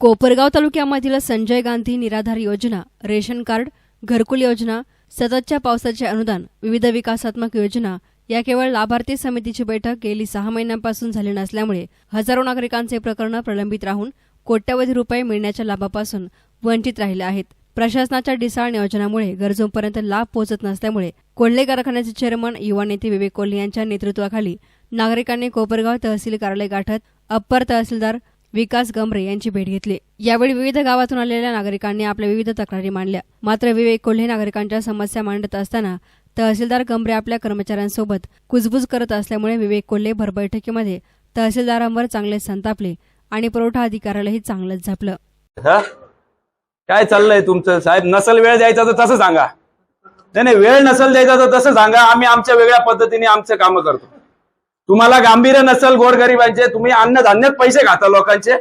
कोपरगाव तालुक्यामधील संजय गांधी निराधार योजना ration card घरकुल योजना सततच्या पावसाचे अनुदान विविध विकासात्मक योजना या केवळ लाभार्थी समितीची बैठक गेली सहा महिन्यांपासून झाली नसल्यामुळे हजारो नागरिकांचे प्रकरण प्रलंबित राहून कोट्यवधी रुपये मिळण्याच्या लाभापासून वंचित राहिले आहेत. प्रशासनाच्या डिसाळ नियोजनामुळे गरजूंपर्यंत लाभ पोहोचत नसल्यामुळे कोल्हे कारखान्याचे चेअरमन युवा नेते विवेक कोल्हे यांच्या नेतृत्वाखाली नागरिकांनी कोपरगाव तहसील कार्यालय गाठत अप्पर तहसीलदार विकास गमरे यांची भेट घेतली. यावेळी विविध गावातून आलेल्या नागरिकांनी आपल्या विविध तक्रारी मांडल्या. मात्र विवेक कोल्हे नागरिकांच्या समस्या मांडत असताना तहसीलदार गमरे आपल्या कर्मचाऱ्यांसोबत कुजबुज करत असल्यामुळे विवेक कोल्हे भर बैठकीमध्ये तहसीलदारांवर चांगले संतापले आणि पुरवठा अधिकाऱ्यालाही चांगलंच झापलं. काय चाललंय तुमचं? साहेब नसल वेळ द्यायचा तर तसं सांगा. नाही नाही वेळ नसल द्यायचा तर तसं सांगा. आम्ही आमच्या वेगळ्या पद्धतीने आमचं कामं करतो. तुम्हाला गांभीर्य नसेल गोरगरिबांचे तुम्ही अन्नधान्यात पैसे खाता लोकांचे.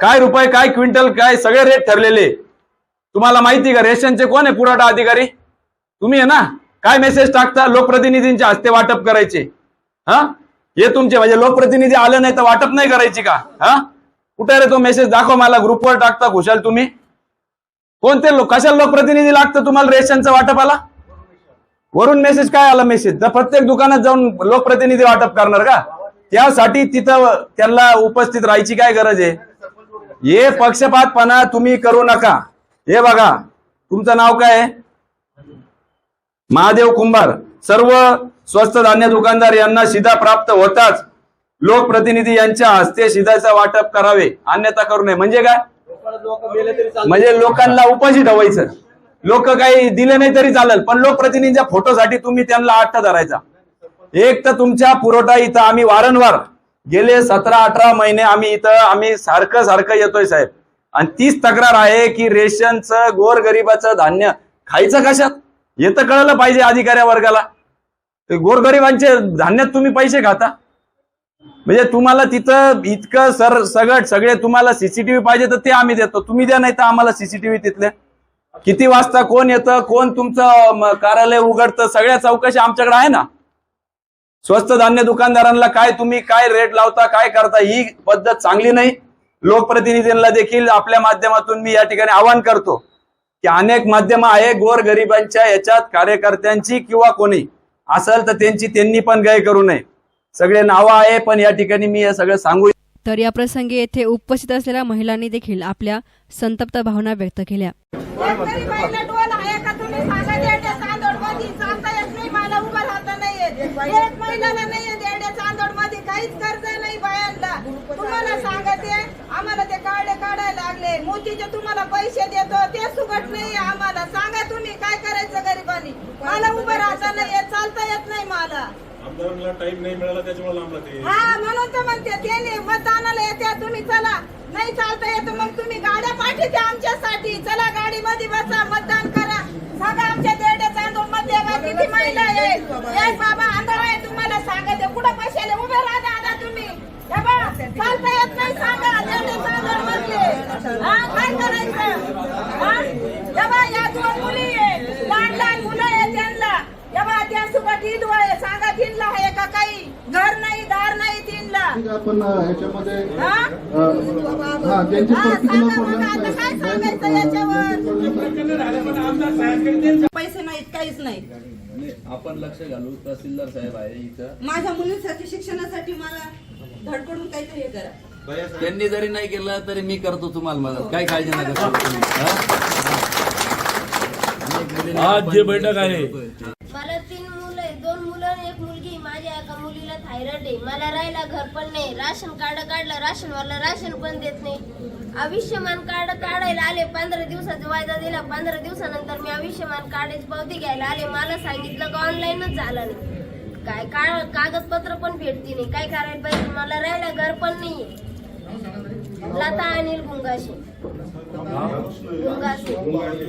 काय रुपये काय क्विंटल काय सगळे रेट ठरलेले. तुम्हाला माहिती का रेशनचे कोण आहे पुरवठा अधिकारी? तुम्ही आहे ना? काय मेसेज टाकता? लोकप्रतिनिधींच्या हस्ते वाटप करायचे. हा? हे तुमचे म्हणजे लोकप्रतिनिधी आले नाही तर वाटप नाही करायची का? हा? कुठे रे तो मेसेज दाखव मला ग्रुपवर टाकता खुशाल तुम्ही. कोणते लोक कशाला लोकप्रतिनिधी लागतं तुम्हाला रेशनचं वाटपाला? वरून मेसेज काय आला मेसेज तर प्रत्येक दुकानात जाऊन लोकप्रतिनिधी वाटप करणार का? त्यासाठी तिथं त्यांना उपस्थित राहायची काय गरज आहे? हे पक्षपातपणा तुम्ही करू नका. हे बघा तुमचं नाव काय आहे? महादेव कुंभार. सर्व स्वस्त धान्य दुकानदार यांना शिधा प्राप्त होताच लोकप्रतिनिधी यांच्या हस्ते शिधाचं वाटप करावे. अन्यथा करू नये. म्हणजे काय? म्हणजे लोकांना उपाशी ठेवायचं. लोक काही दिले नाही तरी चालेल पण लोकप्रतिनिधींच्या फोटोसाठी तुम्ही त्यांना आठ धरायचा. एक तर तुमच्या पुरवठा इथं आम्ही वारंवार गेले सतरा अठरा महिने आम्ही इथं आम्ही सारखं सारखं येतोय साहेब. आणि तीच तक्रार आहे की रेशनचं गोरगरिबाचं धान्य खायचं कशात? हे तर कळलं पाहिजे अधिकाऱ्या वर्गाला. ते गोरगरिबांचे धान्यात तुम्ही पैसे खाता. म्हणजे तुम्हाला तिथं इतकं सर सगळं सगळे तुम्हाला सीसीटीव्ही पाहिजे तर ते आम्ही देतो. तुम्ही द्या नाही तर आम्हाला सीसीटीव्ही तिथले. किती वाजता कोण येतं कोण तुमचं कार्यालय उघडतं सगळ्या चौकशी आमच्याकडे आहे ना? स्वस्त धान्य दुकानदारांना काय तुम्ही काय रेट लावता काय करता ही पद्धत चांगली नाही. लोकप्रतिनिधींना देखील आपल्या माध्यमातून मी या ठिकाणी आवाहन करतो की अनेक माध्यम आहे गोर गरिबांच्या याच्यात कार्यकर्त्यांची किंवा कोणी. असेल तर त्यांची त्यांनी पण गय करू नये. सगळे नावं आहे पण या ठिकाणी मी हे सगळं सांगू तर या प्रसंगी येथे उपस्थित असलेल्या महिलांनी देखील आपल्या संतप्त भावना व्यक्त केल्या. का? तुम्ही सांगा देड्या चांदोडमध्ये चालता येत नाही मला उभं राहता नाही येत. देड्या चांदोडमध्ये काहीच कर्ज नाही बायांना. तुम्हाला सांगते आम्हाला ते काढे काढायला लागले. मोतीचे तुम्हाला पैसे देतो ते सुगट नाही आम्हाला. सांगा तुम्ही काय करायचं गरिबांनी? मला उभं राहता नाही चालता येत नाही मला. आमदारांना टाइम नाही मिळाला त्याच्यामुळे लांबला ते हा म्हणून तर म्हणते त्याने मतदानाला येते तुम्ही चला. नाही चालता येत मग तुम्ही गाड्या पाठवते आमच्यासाठी. चला गाडी मध्ये बसा मतदान करा. सांगा आमच्या देडे चांदूरमध्ये किती महिला आहे एक बाबा आंधळ आहे तुम्हाला सांगते. कुठं पैशाले उभे राहा दादा तुम्ही. हे बा, चालता येत नाही सांगा. देडे चांदूर मधले हा काय करायचं? हा? हे बा, या दोन मुली आहे लहान लहान मुलं आहे त्यांना. हे बा, त्या सुगट ईद वर तीनला आहे का काही? घर नाही दार नाही तीनला. ह्याच्यामध्ये हा? त्यांची काय सांगायचं याच्यावर? पैसे नाहीत काहीच नाही आपण लक्ष घालू तहसीलदार साहेब आहे इथं. माझ्या मुलीसाठी शिक्षणासाठी मला धडकडून काहीतरी हे करा. त्यांनी जरी नाही केलं तरी मी करतो तुम्हाला मदत. काय काळजी नका हा? आज जे बैठक आहे. मला तीन मुलं आहे दोन मुलं आणि एक मुलगी. माझ्या एका मुलीला थायरॉइड आहे. मला राहायला घर पण नाही. राशन कार्ड काढलं राशन वाला राशन पण देत नाही. आयुष्यमान कार्ड काढायला आले पंधरा दिवसाचा वायदा दिला. पंधरा दिवसानंतर मी आयुष्यमान कार्डाची पावती घ्यायला आले. मला सांगितलं का ऑनलाईनच झालं नाही. काय का कागदपत्र पण भेटती नाही. काय करायला पाहिजे? मला राहायला घर पण नाहीये. लता अनिल गुंगाशी गुंगाशी मध्ये